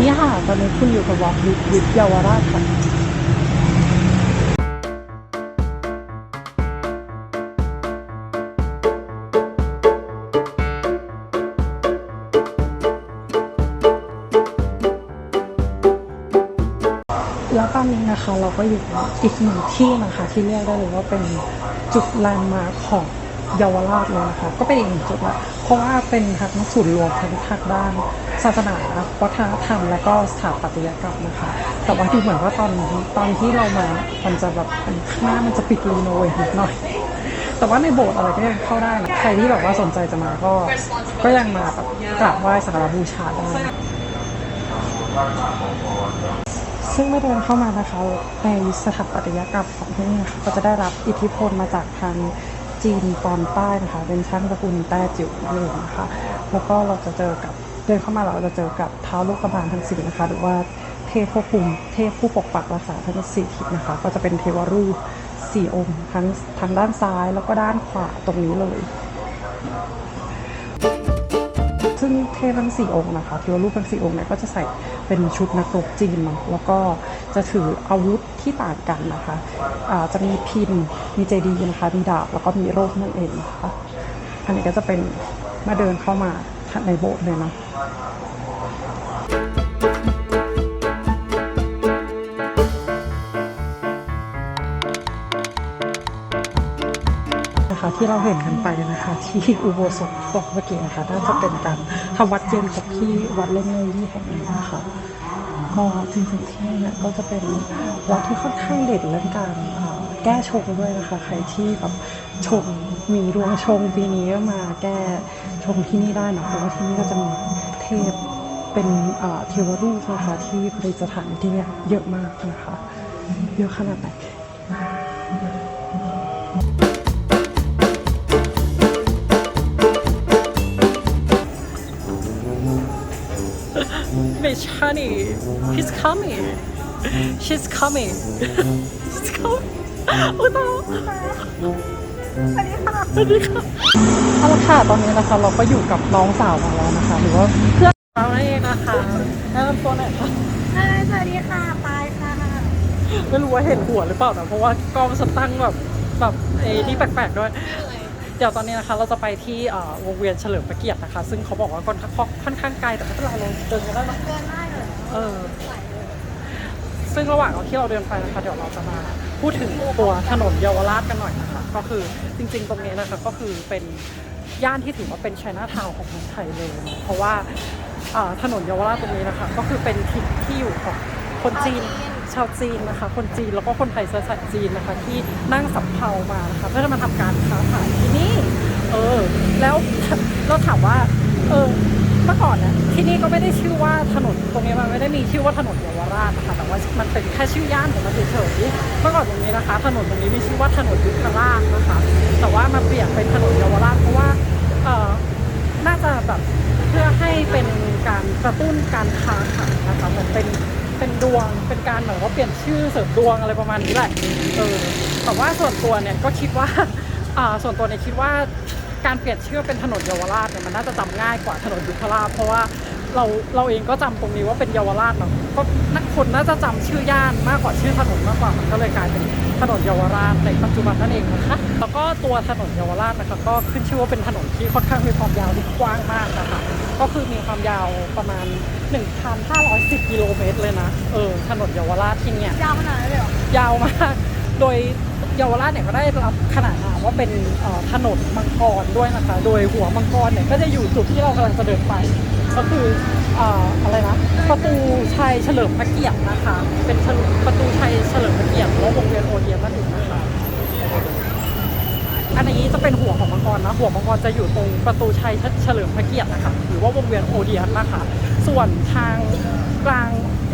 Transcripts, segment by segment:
นี่ค่ะ ตอนนี้คุณอยู่กับวอล์กวิทวิทเยาวราชค่ะแล้วตอนนี้นะคะเราก็อยู่อีกหนึ่งที่นะคะ ที่เรียกได้เลยว่าเป็นจุดแลนด์มาร์คของ เยาวราชเลยนะคะก็เป็นอีกหนึ่งจุดละเพราะว่าเป็นทั้งศูนย์รวมทั้งทางด้านศาสนาวัฒนธรรมและก็สถาปัตยกรรมนะคะ แต่ว่าดูเหมือนว่าตอนตอนที่เรามามันจะแบบข้างหน้ามันจะปิดรีโนเวทนิดหน่อย แต่ว่าในโบสถ์อะไรก็ยังเข้าได้นะใครที่แบบว่าสนใจจะมาก็ก็ยังมาแบบกราบไหว้สักการะบูชาได้ซึ่งเมื่อเดินเข้ามานะคะในสถาปัตยกรรมของที่นี่ก็จะได้รับอิทธิพลมาจากทาง จีนตอนใต้นะคะ เป็นช่างตระกูลแต้จิ๋วเลยนะคะ แล้วก็เราจะเจอกับเดินเข้ามาเราจะเจอกับเท้าลูกกระบาลทั้งสี่นะคะ หรือว่าเทพควบคุมเทพผู้ปกปักรักษาทั้งสี่ทิศนะคะ ก็จะเป็นเทวรูปสี่องค์ทั้งทางด้านซ้ายแล้วก็ด้านขวาตรงนี้เลย ซึ่งเทพทั้งสี่องค์นะคะเทวรูปทั้งสี่องค์เนี่ยก็จะใส่เป็นชุดนักรบจีนเนาะแล้วก็จะถืออาวุธที่ต่างกันนะคะะจะมีพินมีเจดีย์นะคะมีดาบแล้วก็มีโรคนั่นเองนะคะอันนี้ก็จะเป็นมาเดินเข้ามาในโบสถ์เลยเนาะนะ ที่เราเห็นกันไปนะคะ ที่อุโบสถตกเมื่อกี้นะคะน่าจะเป็นการทำวัดเย็นกับที่วัดเล่งเนยี่แห่งนี้นะคะก็จริงๆที่นี่เนี่ยก็จะเป็นวัดที่ค่อนข้างเด่นเรื่องการแก้ชงด้วยนะคะ ใครที่แบบชงมีดวงชงปีนี้ก็มาแก้ชงที่นี่ได้นะเพราะว่าที่นี่ก็จะมีเทพเป็นเทวรูปนะคะที่ประดิษฐานที่นี่เยอะมากนะคะเยอะขนาดไหน Miss Honey, he's coming. She's coming. She's coming. โอ้ยตายสวัสดีค่ะ สวัสดีค่ะเอาละค่ะตอนนี้นะคะ เราก็อยู่กับน้องสาวของเรานะคะ หรือว่าเพื่อนเรานั่นเองนะคะแนะนำตัวหน่อยค่ะสวัสดีค่ะปายค่ะ ไม่รู้ว่าเห็นหัวหรือเปล่านะเพราะว่ากล้องจะตั้งแบบแบบเอที่แปลกๆด้วย เดี๋ยวตอนนี้นะคะเราจะไปที่วงเวียนเฉลิมพระเกียรตินะคะ ซึ่งเขาบอกว่าค่อนข้างค่อนข้างไกลแต่ไม่เป็นไรเราเดินกันได้เนอะเดินได้เลยเออซึ่งระหว่างที่เราเดินไปนะคะเดี๋ยวเราจะมาพูดถึงตัวถนนเยาวราชกันหน่อยนะคะก็คือจริงๆตรงนี้นะคะก็คือเป็นย่านที่ถือว่าเป็นไชน่าทาวน์ของเมืองไทยเลย เพราะว่าถนนเยาวราชตรงนี้นะคะ ก็คือเป็นทิศที่อยู่ของคนจีน ชาวจีนนะคะ คนจีนแล้วก็คนไทยเชื้อสายจีนนะคะ ที่นั่งสำเภามานะคะเพื่อจะมาทำการค้าขายที่นี่ เออ แล้วเราถามว่า เออเมื่อก่อนเนี่ยที่นี่ก็ไม่ได้ชื่อว่าถนนตรงนี้มันไม่ได้มีชื่อว่าถนนเยาวราชนะคะแต่ว่ามันเป็นแค่ชื่อย่านของมันเฉยๆเมื่อก่อนตรงนี้นะคะ ถนนตรงนี้มีชื่อว่าถนนยุทธราชนะคะ แต่ว่ามาเปลี่ยนเป็นถนนเยาวราชเพราะว่าเออน่าจะแบบเพื่อให้เป็นการกระตุ้นการค้าขายนะคะเหมือนเป็น เป็นดวงเป็นการเหมือนว่าเปลี่ยนชื่อเสริมดวงอะไรประมาณนี้แหละเออแต่ว่าส่วนตัวเนี่ยก็คิดว่าอ่าส่วนตัวเนี่ยคิดว่าการเปลี่ยนชื่อเป็นถนนเยาวราชเนี่ยมันน่าจะจำง่ายกว่าถนนยุทธราชเพราะว่าเราเราเองก็จำตรงนี้ว่าเป็นเยาวราชเนาะก็นักคนน่าจะจำชื่อย่านมากกว่าชื่อถนนมากกว่ามันก็เลยกลายเป็นถนนเยาวราชในปัจจุบันนั่นเองนะคะแล้วก็ตัวถนนเยาวราชนะคะก็ขึ้นชื่อว่าเป็นถนนที่ค่อนข้างมีความยาวที่กว้างมากนะคะ ก็คือมีความยาวประมาณ 1,510 กิโลเมตรเลยนะ เออ ถนนเยาวราชที่เนี่ย ยาวขนาดนั้นเลยเหรอ ยาวมาก โดยเยาวราชเนี่ยก็ได้รับขนานนามว่าเป็นเอ่อถนนมังกรด้วยนะคะ โดยหัวมังกรเนี่ยก็จะอยู่จุดที่เรากำลังจะเดินไป ก็คือเอ่ออะไรนะ ประตูชัยเฉลิมพระเกียรตินะคะ เป็นเฉลิมประตูชัยเฉลิมพระเกียรติแล้ววงเวียนโอเดียนนั่นเองนะคะ อันนี้จะเป็นหัวของมังกรนะ หัวมังกรจะอยู่ตรงประตูชัยเฉลิมพระเกียรตินะคะหรือว่าวงเวียนโอเดียนนะคะส่วนทางกลาง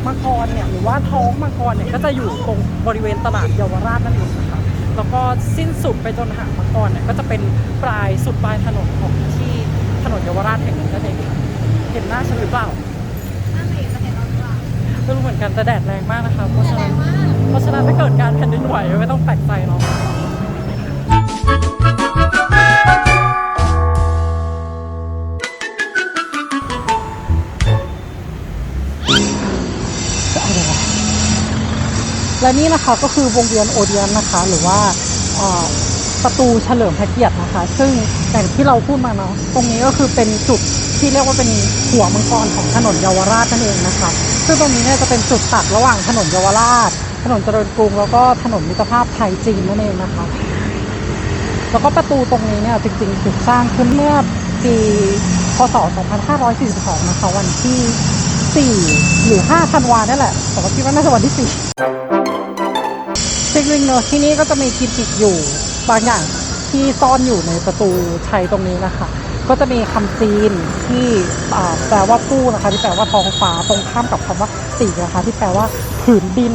มังกรเนี่ยหรือว่าท้องมังกรเนี่ยก็จะอยู่ตรงบริเวณตลาดเยาวราชนั่นเองนะคะแล้วก็สิ้นสุดไปจนหางมังกรเนี่ยก็จะเป็นปลายสุดปลายถนนของที่ถนนเยาวราชแห่งนี้นั่นเองเห็นหน้าฉันหรือเปล่านั่นเองจะเห็นเราหรือเปล่าไม่รู้เหมือนกันแต่แดดแรงมากนะคะเพราะฉะนั้นเพราะฉะนั้นถ้าเกิดการแผ่นดินไหวไม่ต้องแปลกใจเนาะ และนี่นะคะก็คือวงเวียนโอเดียนนะคะ หรือว่าประตูเฉลิมพระเกียรตินะคะ ซึ่งแต่ที่เราพูดมาเนาะตรงนี้ก็คือเป็นจุดที่เรียกว่าเป็นหัวมังกรของถนนเยาวราชนั่นเองนะคะ ซึ่งตรงนี้เนี่ยจะเป็นจุดตัดระหว่างถนนเยาวราช ถนนเจริญกรุงแล้วก็ถนนมิตรภาพไทยจีนนั่นเองนะคะ แล้วก็ประตูตรงนี้เนี่ยจริงๆถูกสร้างขึ้นเมื่อปีพศ 2542 นะคะวันที่ 4 หรือ 5 ธันวาเนี่ยแหละแต่ว่าคิดว่าน่าจะวันที่ 4 จริงๆเนอะที่นี่ก็จะมีกิมมิคอยู่บางอย่างที่ซ่อนอยู่ในประตูชัยตรงนี้นะคะ ก็จะมีคำจีนที่แปลว่าผู้นะคะ ที่แปลว่าท้องฟ้าตรงข้ามกับคำว่าสีนะคะ ที่แปลว่าผืนดิน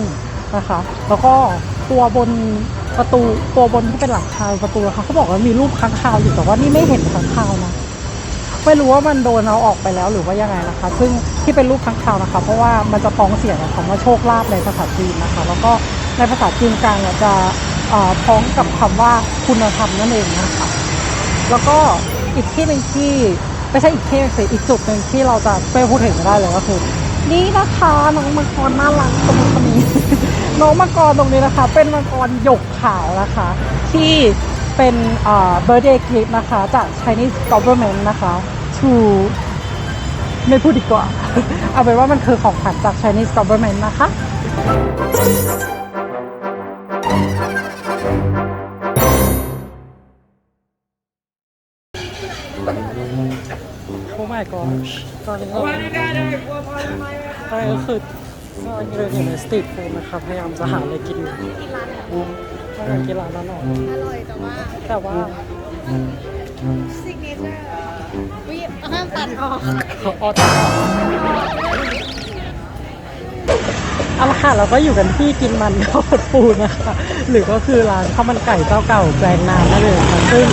นะคะ แล้วก็ ตัวบนประตูตัวบนที่เป็นหลังคาประตูนะคะเขาบอกว่ามีรูปค้างคาวอยู่แต่ว่านี่ไม่เห็นค้างคาวนะไม่รู้ว่ามันโดนเอาออกไปแล้วหรือว่ายังไงนะคะ ซึ่งที่เป็นรูปค้างคาวนะคะ เพราะว่ามันจะพ้องเสียงกับคำว่าโชคลาภในภาษาจีนนะคะ แล้วก็ในภาษาจีนกลางจะเอ่อพ้องกับคำว่าคุณธรรมนั่นเองนะคะ แล้วก็อีกที่หนึ่งที่ไม่ใช่อีกที่สิอีกจุดหนึ่งที่เราจะไม่พูดถึงไม่ได้เลยก็คือ นี่นะคะน้องมังกรน่ารักตรงนี้ นนี้น้องมังกรตรงนี้นะคะ เป็นมังกรหยกขาวนะคะ ที่เป็นเอ่อ birthday gift นะคะ จาก Chinese government นะคะ to ไม่พูดดีกว่า เอาเป็นว่ามันคือของขวัญจาก Chinese government นะคะโอ้ my gosh ตอนนี้เราตอนนี้ก็คือ ตอนนี้เราอยู่ในสตรีทฟู้ดนะคะพยายามจะหาอะไรกินอยู่กินร้านไหนก็อยากกินร้านนั้นหน่อยอร่อยแต่ว่าแต่ว่าซิกเนเจอร์วิห้ามตัดออกเขาออเดอร์เอาละค่ะเราก็อยู่กันที่กินมันข้าวผัดปูนะคะ หรือก็คือร้านข้าวมันไก่เจ้าเก่าแปลงนามนั่นเองค่ะซึ่ง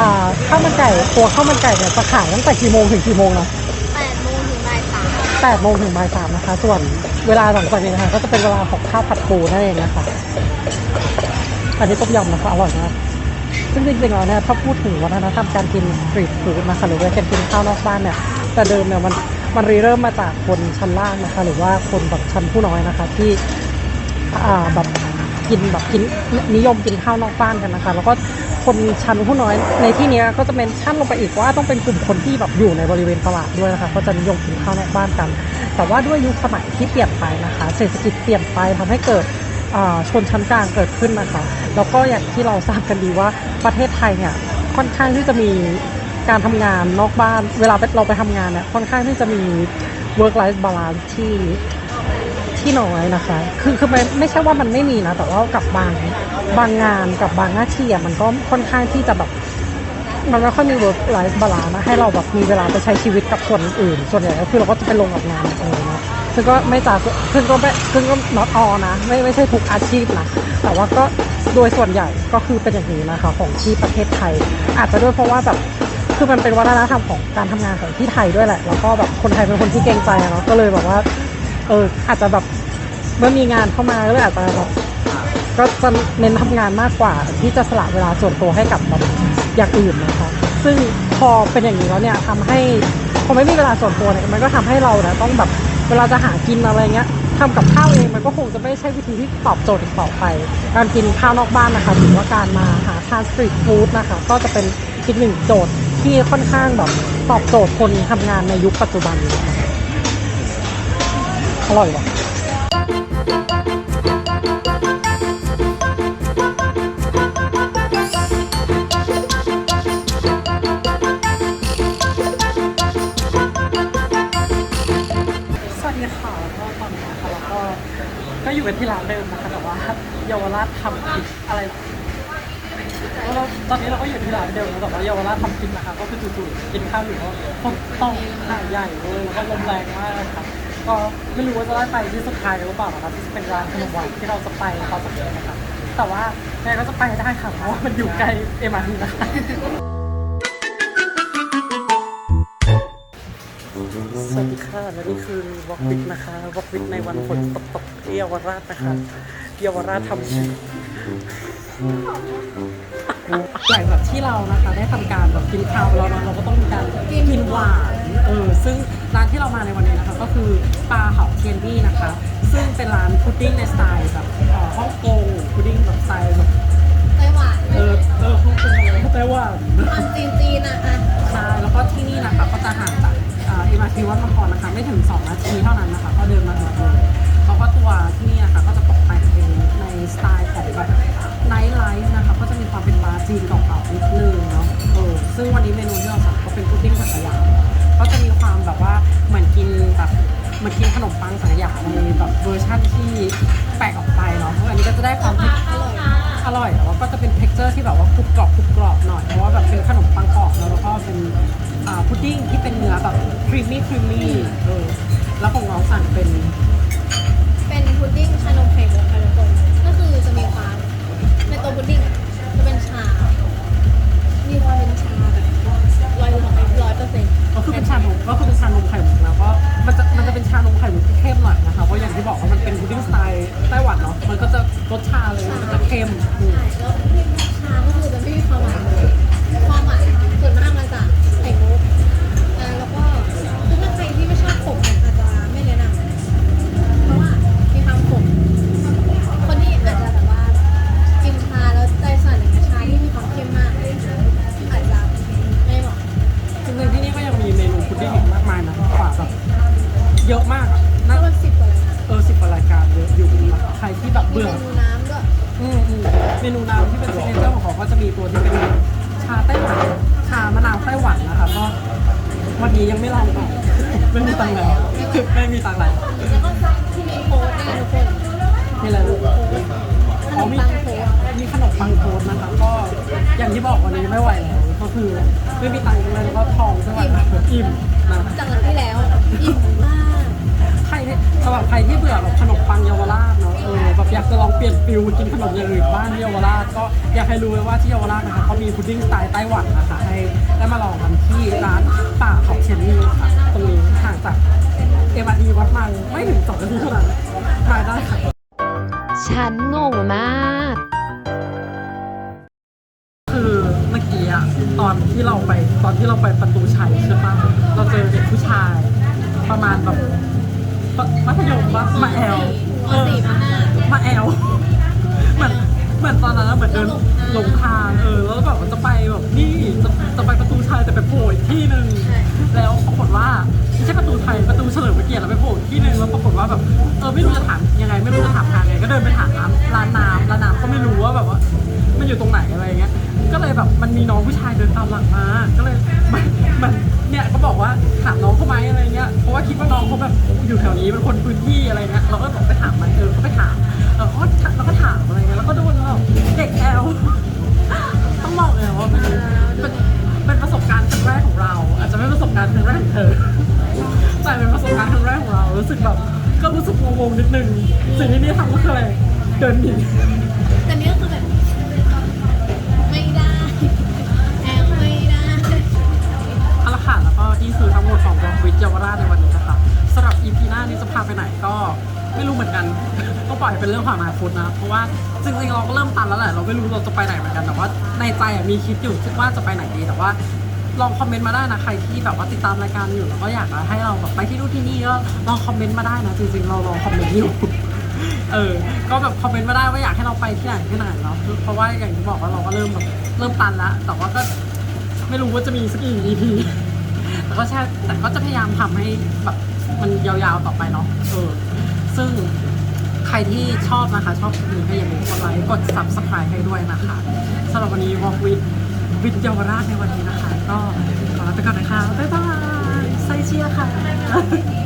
อ่าข้าวมันไก่ตัวข้าวมันไก่เนี่ยจะขายตั้งแต่กี่โมงถึงกี่โมงนะ 8โมงถึงบ่าย3นะคะ ส่วนเวลาหลังจากนี้นะคะ ก็จะเป็นเวลาของข้าวผัดปูนั่นเองนะคะ อันนี้ต้มยำนะคะอร่อยมากซึ่งจริงๆแล้วเนี่ยถ้าพูดถึงวัฒนธรรมการกินสตรีทฟู้ดนะคะหรือว่าการกินข้าวนอกบ้านเนี่ยแต่เดิมเนี่ยมันมันเริ่มมาจากคนชั้นล่างนะคะ หรือว่าคนแบบชั้นผู้น้อยนะคะ ที่อ่าแบบกินแบบกินนิยมกินข้าวนอกบ้านกันนะคะ แล้วก็ คนชั้นผู้น้อยในที่นี้ก็จะเป็นชั้นลงไปอีกว่าต้องเป็นกลุ่มคนที่แบบอยู่ในบริเวณตลาดด้วยนะคะก็จะนิยมกินข้าวในบ้านกัน แต่ว่าด้วยยุคสมัยที่เปลี่ยนไปนะคะ เศรษฐกิจเปลี่ยนไปทำให้เกิดชนชั้นกลางเกิดขึ้นนะคะ แล้วก็อย่างที่เราทราบกันดีว่าประเทศไทยเนี่ยค่อนข้างที่จะมีการทำงานนอกบ้าน เวลาเราไปทำงานเนี่ยค่อนข้างที่จะมี work life balance ที่ ที่น้อยนะคะ คือคือไม่ไม่ใช่ว่ามันไม่มีนะ แต่ว่ากับบางบางงานกับบางหน้าที่อะมันก็ค่อนข้างที่จะแบบมันไม่ค่อยมี work life balance นะให้เราแบบมีเวลาไปใช้ชีวิตกับส่วนอื่น ส่วนใหญ่ก็คือเราก็จะไปลงกับงานอะไรเงี้ยซึ่งก็ไม่จากซึ่งก็ไม่ซึ่งก็ not all นะ ไม่ไม่ใช่ทุกอาชีพนะแต่ว่าก็โดยส่วนใหญ่ก็คือเป็นอย่างนี้นะคะของที่ประเทศไทย อาจจะด้วยเพราะว่าแบบคือมันเป็นวัฒนธรรมของการทำงานของที่ไทยด้วยแหละ แล้วก็แบบคนไทยเป็นคนที่เกรงใจอะเนาะก็เลยแบบว่า เออ อาจจะแบบเมื่อมีงานเข้ามาก็เลยอาจจะแบบก็จะเน้นทำงานมากกว่า ที่จะสละเวลาส่วนตัวให้กับแบบอย่างอื่นนะคะซึ่งพอเป็นอย่างนี้แล้วเนี่ยทำให้พอไม่มีเวลาส่วนตัวเนี่ยมันก็ทำให้เราเนี่ยต้องแบบเวลาจะหากินอะไรเงี้ยทำกับข้าวเองมันก็คงจะไม่ใช่วิธีที่ตอบโจทย์อีกต่อไป การกินข้าวนอกบ้านนะคะหรือว่าการมาหาทานสตรีทฟู้ดนะคะ ก็จะเป็นอีกหนึ่งโจทย์ที่ค่อนข้างแบบตอบโจทย์คนทำงานในยุคปัจจุบันนี้นะคะ อร่อยว่ะสวัสดีค่ะก็อนนี้นะคะแล้วก็ก็อยู่กันที่ร้านเดิมนะคะแต่ว่าเยาวราชทำผิดอะไรหรอแล้วตอนนี้เราก็อยู่ที่ร้านเดิมแล้วแต่ว่าเยาวราชทำผิดนะคะก็คือจู่ๆกินข้าวอยู่ก็ฝนตกหน้าใหญ่เลยแล้วก็ลมแรงมากนะคะ ก็ไม่รู้ว่าจะได้ไปที่สุดท้ายหรือเปล่านะคะที่เป็นร้านขนมหวานที่เราจะไปตอนสักนี้นะคะแต่ว่ายังไงก็จะไปได้ค่ะเพราะว่ามันอยู่ใกล้เอ็มอาร์ทีนะคะสวัสดีค่ะและนี่คือวอล์กวิกนะคะวอล์กวิกในวันฝนตกตกที่เยาวราชนะคะเยาวราชทำชิหลังจากที่เรานะคะ ได้ทำการแบบกินข้าวแล้วเนาะเราก็ต้องมีการกินหวาน เออซึ่งร้านที่เรามาในวันนี้นะคะก็คือปลาเผาเทียนดี้นะคะ ซึ่งเป็นร้านพุดดิ้งในสไตล์แบบเอ่อฮ่องกงพุดดิ้งแบบสไตล์แบบไต้หวันเออเออฮ่องกงอะไรไต้หวันความจีนจีนๆอะอะใช่แล้วก็ที่นี่นะคะก็จะห่างจากเอ็มอาร์ทีวัดมังกรนะคะไม่ถึง 2 นาทีเท่านั้นนะคะ ก็เดินมาถึงเลยแล้วก็ตัวที่นี่นะคะก็จะตกแต่งเป็นในสไตล์ของแบบไนท์ไลฟ์นะคะก็จะมีความเป็นบาร์จีนเก่าๆนิดนึงเนาะเออซึ่งวันนี้เมนูที่เราสั่งก็เป็นพุดดิ้งสังขยา ก็จะมีความแบบว่าเหมือนกินแบบเหมือนกินขนมปังสังขยาในแบบเวอร์ชั่นที่แปลกออกไปเนาะเพราะอันนี้ก็จะได้ความที่อร่อยแต่ว่าก็จะเป็น t e x t อร์ที่แบบว่ากรุบกรอบกรุบกรอบหน่อย เพราะว่าแบบเป็นขนมปังกรอบแล้วแล้วก็เป็นพุดดิ้งที่เป็นเนื้อแบบครีมมี่ครีมมี่เออแล้วของน้องสั่งเป็น เป็นพุดดิ้งชานมไข่มุกค่ะทุกคนก็คือจะมีความในตัวพุดดิ้งจะเป็นชา มีอะไรลูกขนมปังโค้ดมีขนมปังโทสนะคะก็อย่างที่บอกวันนี้ไม่ไหวแล้วก็คือไม่มีตังค์เลยแล้วก็ทองด้วยนะอิ่มนะจากวันที่แล้วอิ่มมากใครที่สำหรับใครที่เบื่อแบบขนมปังเยาวราชเนาะเออแบบอยากจะลองเปลี่ยนฟิลกินขนมอย่างอื่นบ้างที่เยาวราชก็อยากให้รู้ไว้ว่าที่เยาวราชนะคะเขามีพุดดิ้งสไตล์ไต้หวันนะคะให้ได้มาลองกันที่ร้านป่าของเชนนี่ค่ะตรงนี้ห่างจากเอ็มอาร์ทีวัดมังไม่ถึงสองนาทีเท่านั้นมาได้ค่ะ ฉันงงมาก ไประตูไทยประตูเฉลิมพระเกียรติแล้วไปโผล่ที่หนึ่งแล้วปรากฏว่าแบบเออไม่รู้จะถามยังไง ไม่รู้จะถามทางไงก็เดินไปถามร้านร้านน้ำร้านน้ำก็ไม่รู้ว่าแบบว่า มันอยู่ตรงไหนอะไรเงี้ยก็เลยแบบมันมีน้องผู้ชายเดินตามหลังมาก็เลยมันมันเนี่ยก็บอกว่าถามน้องเขาไหมอะไรเงี้ยเพราะว่าคิดว่าน้องเขาแบบอยู่แถวนี้เป็นคนพื้นที่อะไรเงี้ยเราก็บอกไปถามมันเออก็ไปถามเออเขาก็เราก็ถามอะไรเงี้ยแล้วก็โดนเราเด็กแอลต้องบอกเลยว่าเป็นเป็นเป็นประสบการณ์ครั้งแรกของเรา อาจจะไม่ประสบการณ์ครั้งแรกของเธอ แต่เป็นประสบการณ์ครั้งแรกของเรารู้สึกแบบก็รู้สึกงงๆนิดนึงสิ่งที่นี่ทำก็คืออะไรเดินหนีแต่เนี้ยคือแบบไม่ได้แอลไม่ได้เอาละค่ะแล้วก็นี่คือทั้งหมดของวอล์กวิดเยาวราชในวันนี้นะคะสำหรับ EP หน้านี้จะพาไปไหนก็ไม่รู้เหมือนกัน ก็ปล่อยเป็นเรื่องของอนาคตนะ เพราะว่าจริงๆเราก็เริ่มตันแล้วแหละ เราไม่รู้เราจะไปไหนเหมือนกัน แต่ว่าในใจอะมีคิดอยู่ว่าจะไปไหนดี แต่ว่า ลองคอมเมนต์มาได้นะใครที่แบบว่าติดตามรายการอยู่แล้วก็อยากจะให้เราแบบไปที่นู่นที่นี่ก็ลองคอมเมนต์มาได้นะจริงๆเราลองคอมเมนต์อยู่เออ ก็แบบคอมเมนต์มาได้ว่าอยากให้เราไปที่ไหนที่ไหนเนาะเพราะว่าอย่างที่บอกว่าเราก็เริ่มแบบเริ่มตันแล้วแต่ว่าก็ไม่รู้ว่าจะมีสักกี่ EP แต่ก็ใช่แต่ก็จะพยายามทำให้แบบมันยาวๆต่อไปเนาะเออ ซึ่งใครที่ชอบนะคะ ชอบคลิปนี้ก็อย่าลืมกดไลค์กด subscribe ให้ด้วยนะคะสำหรับวันนี้ Walk with วิทยาวราชในวันนี้นะคะ ก็ขอลาไปก่อนนะคะ บ๊ายบายไซเชียค่ะ